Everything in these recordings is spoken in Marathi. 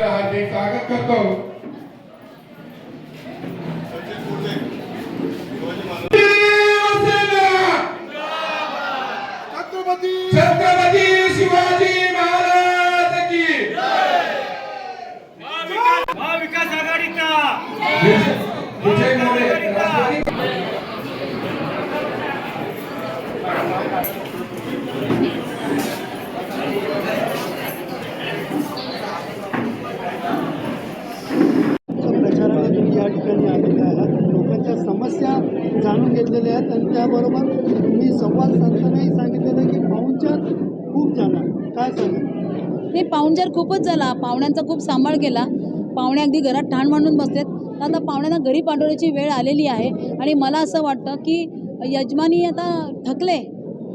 हा ते स्वागत करतो. छत्रपती छत्रपती शिवाजी महाराज की. महाविकास आघाडीचा. विजय मोरे राष्ट्रवादी प्रचाराला तुम्ही या ठिकाणी आलेले आहात लोकांच्या समस्या घेतलेल्या आहेत आणि त्याबरोबर तुम्ही संवाद साधतानाही सांगितलेलं की पाहुणचार खूप झाला. काय सांगा हे पाहुणचार खूपच झाला. पाहुण्यांचा खूप सांभाळ केला. पाहुणे अगदी घरात ठाण मांडून बसलेत. तर आता पाहुण्यांना घरी पाठवण्याची वेळ आलेली आहे आणि मला असं वाटतं की यजमानी आता थकले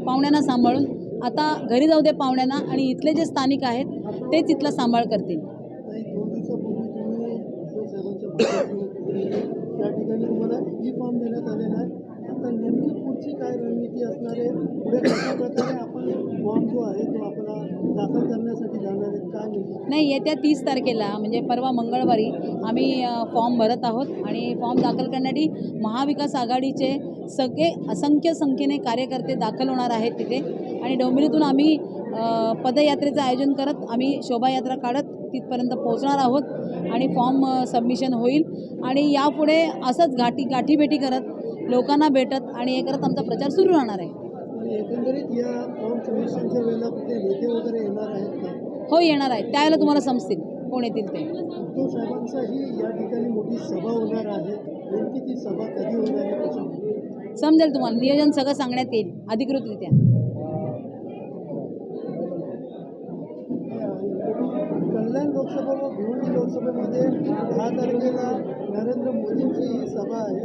पाहुण्यांना सांभाळून. आता घरी जाऊ दे पाहुण्यांना आणि इथले जे स्थानिक आहेत तेच इथला सांभाळ करतील काही दोन दिवसापूर्वी तुम्ही उद्धव साहेबांच्या बैठकीमध्ये त्या तुम्हाला ई फॉर्म देण्यात आलेला आहे. आता नेमकी पुढची काय रणनीती असणार आहे? पुढे कशा प्रकारे आपण फॉर्म जो आहे तो आपला दाखल करण्यासाठी जाणार आहे? काय नाही येत्या तीस तारखेला म्हणजे परवा मंगळवारी आम्ही फॉर्म भरत आहोत आणि फॉर्म दाखल करण्यासाठी महाविकास आघाडीचे सगळे असंख्य संख्येने कार्यकर्ते दाखल होणार आहेत तिथे. आणि डोंबिवलीतून आम्ही पदयात्रेचं आयोजन करत आम्ही शोभायात्रा काढत तिथपर्यंत पोहोचणार आहोत आणि फॉर्म सबमिशन होईल. आणि यापुढे असंच गाठी गाठीभेटी करत लोकांना भेटत आणि हे करत आमचा प्रचार सुरू राहणार आहे. आणि एकंदरीत या फॉर्म सबमिशनच्या वेळेला कुठे नेते वगैरे येणार आहेत का? हो येणार आहे त्यावेळेला तुम्हाला समजतील कोण येतील ते. उद्धव साहेबांचाही या ठिकाणी मोठी सभा होणार आहे. नेमकी ती सभा कधी होणार आहे कसं समजेल तुम्हाला. नियोजन सगळं सांगण्यात येईल अधिकृतरित्या. कल्याण लोकसभा व भिवंडी लोकसभेमध्ये दहा तारखेला नरेंद्र मोदींची ही सभा आहे.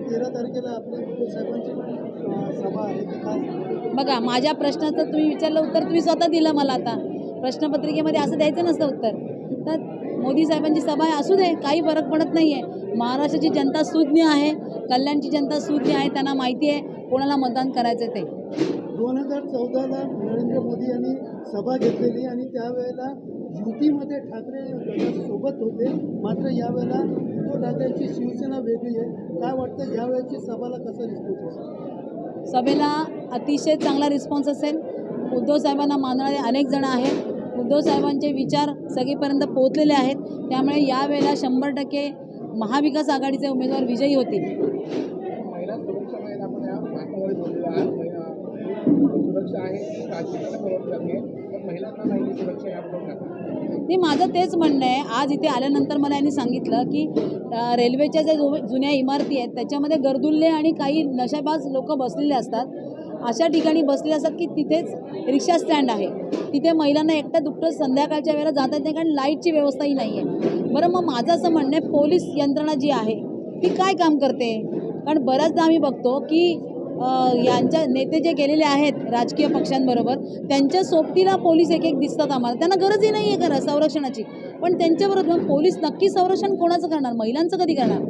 तेरा तारखेला आपली उद्धव साहेबांची सभा आहे. ती काय बघा माझ्या प्रश्नाचं तुम्ही विचारलं उत्तर तुम्ही स्वतः दिलं मला आता. प्रश्नपत्रिकेमध्ये असं द्यायचं नसतं उत्तर. तर मोदी साहेबांची सभा आहे असू दे काही फरक पडत नाही आहे महाराष्ट्राची जनता सुज्ञ आहे कल्याणची जनता सुज्ञ आहे त्यांना माहिती आहे कोणाला मतदान करायचं ते. दोन हजार चौदाला नरेंद्र मोदी यांनी सभा घेतलेली आणि त्यावेळेला युतीमध्ये ठाकरे गटासोबत होते. मात्र यावेळेला उद्धव ठाकरेंची शिवसेना वेगळी आहे. काय वाटतं यावेळेची सभाला कसं रिस्पॉन्स असेल? सभेला अतिशय चांगला रिस्पॉन्स असेल. उद्धव साहेबांना मानणारे अनेक जण आहेत. उद्धव साहेबांचे विचार सगळीपर्यंत पोहोचलेले आहेत. त्यामुळे यावेळेला शंभर टक्के महाविकास आघाडीचे उमेदवार विजयी होतील. महिला सुरक्षा आहे नाही माझं तेच म्हणणं आहे. आज इथे आल्यानंतर मला यांनी सांगितलं की रेल्वेच्या ज्या जु- जुन्या इमारती आहेत त्याच्यामध्ये गर्दुल्ले आणि काही नशाबाज लोक बसलेले असतात. अशा ठिकाणी बसलेले असतात की तिथेच रिक्षा स्टँड आहे. तिथे महिलांना एकटं दुपटं संध्याकाळच्या वेळेला जाता येत नाही कारण लाईटची व्यवस्थाही नाही आहे बरं मग माझं असं म्हणणं आहे पोलीस यंत्रणा जी आहे ती काय काम करते? कारण बऱ्याचदा आम्ही बघतो की यांच्या नेते जे गेलेले आहेत राजकीय पक्षांबरोबर त्यांच्या सोबतीला पोलीस एक एक दिसतात आम्हाला. त्यांना गरजही नाही आहे खरं संरक्षणाची. पण त्यांच्याबरोबर पोलीस नक्की संरक्षण कोणाचं करणार? महिलांचं कधी करणार?